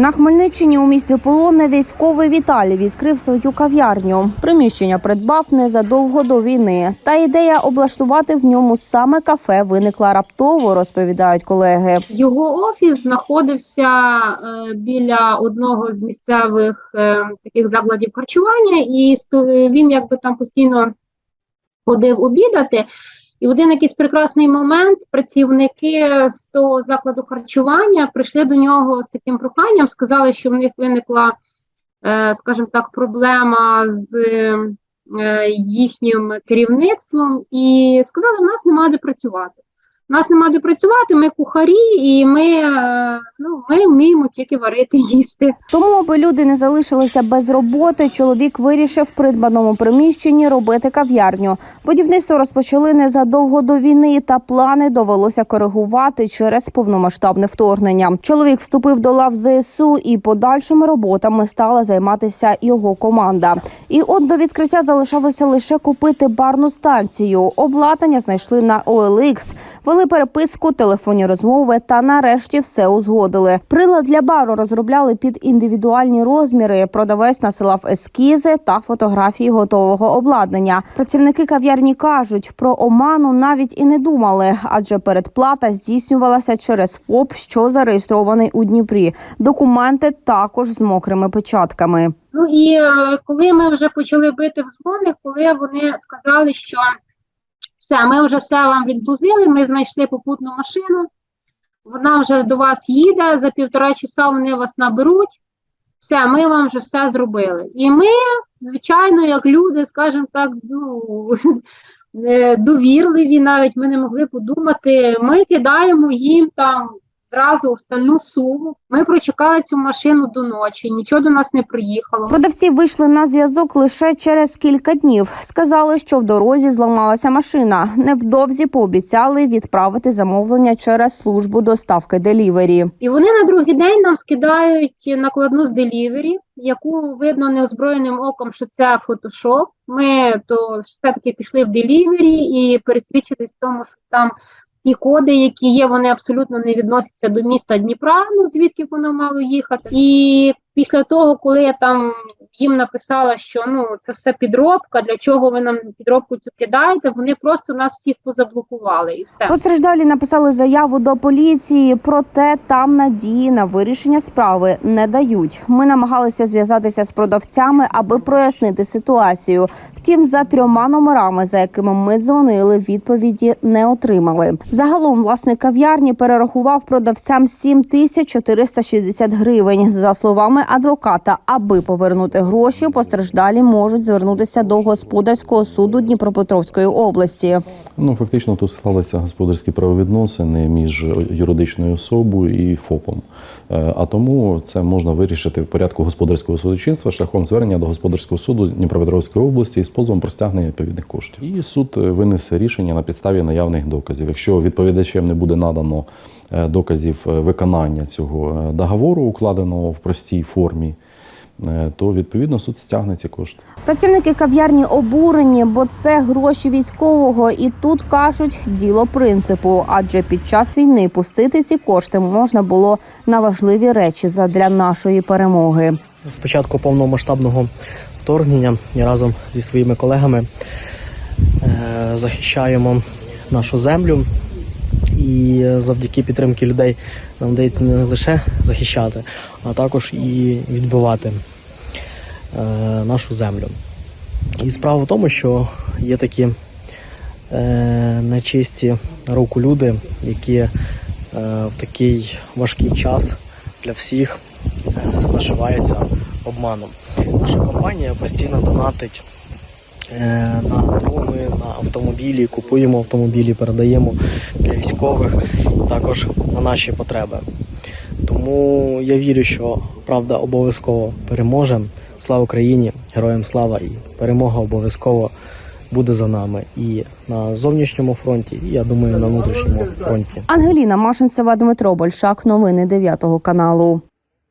На Хмельниччині у місті Полонне військовий Віталій відкрив свою кав'ярню. Приміщення придбав незадовго до війни. Та ідея облаштувати в ньому саме кафе виникла раптово, розповідають колеги. Його офіс знаходився е, біля одного з місцевих е, таких закладів харчування, і сто- він якби там постійно ходив обідати. І в один якийсь прекрасний момент працівники з того закладу харчування прийшли до нього з таким проханням, сказали, що в них виникла, е, скажімо так, проблема з е, їхнім керівництвом, і сказали, в нас немає де працювати. Нас нема де працювати, ми кухарі, і ми, е, ну, ми вміємо тільки варити їсти. Тому, аби люди не залишилися без роботи, чоловік вирішив в придбаному приміщенні робити кав'ярню. Будівництво розпочали незадовго до війни, та плани довелося коригувати через повномасштабне вторгнення. Чоловік вступив до лав ЗСУ і подальшими роботами стала займатися його команда. І от до відкриття залишалося лише купити барну станцію. Обладнання знайшли на OLX, вели переписку, телефонні розмови та нарешті все узгодили. Прилад для бару розробляли під індивідуальні розміри. Продавець насилав ескізи та фотографії готового обладнання. Працівники кав'ярні кажуть, про оману навіть і не думали, адже передплата здійснювалася через ФОП, що зареєстрований у Дніпрі. Документи також з мокрими печатками. Ну і е, коли ми вже почали бити в дзвони, коли вони сказали, що все, ми вже все вам відгрузили, ми знайшли попутну машину, вона вже до вас їде, за півтора часа вони вас наберуть, все, ми вам вже все зробили. І ми, звичайно, як люди, скажімо так, ну, е, довірливі навіть, ми не могли подумати, ми кидаємо їм там зразу остальну суму. Ми прочекали цю машину до ночі, нічого до нас не приїхало. Продавці вийшли на зв'язок лише через кілька днів. Сказали, що в дорозі зламалася машина. Невдовзі пообіцяли відправити замовлення через службу доставки делівері. І вони на другий день нам скидають накладну з делівері, яку видно неозброєним оком, що це фотошоп. Ми то все-таки пішли в делівері і пересвідчились в тому, що там ті коди, які є, вони абсолютно не відносяться до міста Дніпра, ну звідки воно мало їхати. І після того, коли я там їм написала, що ну це все підробка, для чого ви нам підробку цю кидаєте, вони просто нас всіх позаблокували і все. Постраждалі написали заяву до поліції, проте там надії на вирішення справи не дають. Ми намагалися зв'язатися з продавцями, аби прояснити ситуацію. Втім, за трьома номерами, за якими ми дзвонили, відповіді не отримали. Загалом власник кав'ярні перерахував продавцям 7 тисяч 460 гривень. За словами адвоката, аби повернути гроші, постраждалі можуть звернутися до господарського суду Дніпропетровської області. Ну, фактично, тут склалися господарські правовідносини між юридичною особою і ФОПом. Е, А тому це можна вирішити в порядку господарського судочинства шляхом звернення до господарського суду Дніпропетровської області із позовом про стягнення відповідних коштів. І суд е, винесе рішення на підставі наявних доказів. Якщо відповідачем не буде надано е, доказів виконання цього договору, укладеного в простій формі, то відповідно суд стягне ці кошти. Працівники кав'ярні обурені, бо це гроші військового, і тут кажуть діло принципу. Адже під час війни пустити ці кошти можна було на важливі речі задля нашої перемоги. З початку повномасштабного вторгнення я разом зі своїми колегами е, захищаємо нашу землю. І завдяки підтримки людей нам вдається не лише захищати, а також і відбивати е, нашу землю. І справа в тому, що є такі е, нечисті руку люди, які е, в такий важкий час для всіх е, наживаються обманом. Наша компанія постійно донатить на дрони, на автомобілі, купуємо автомобілі, передаємо для військових, також на наші потреби. Тому я вірю, що правда обов'язково переможе. Слава Україні, героям слава і перемога обов'язково буде за нами і на зовнішньому фронті, і я думаю, на внутрішньому фронті. Ангеліна Машинцева, Дмитро Большак. Новини 9 каналу.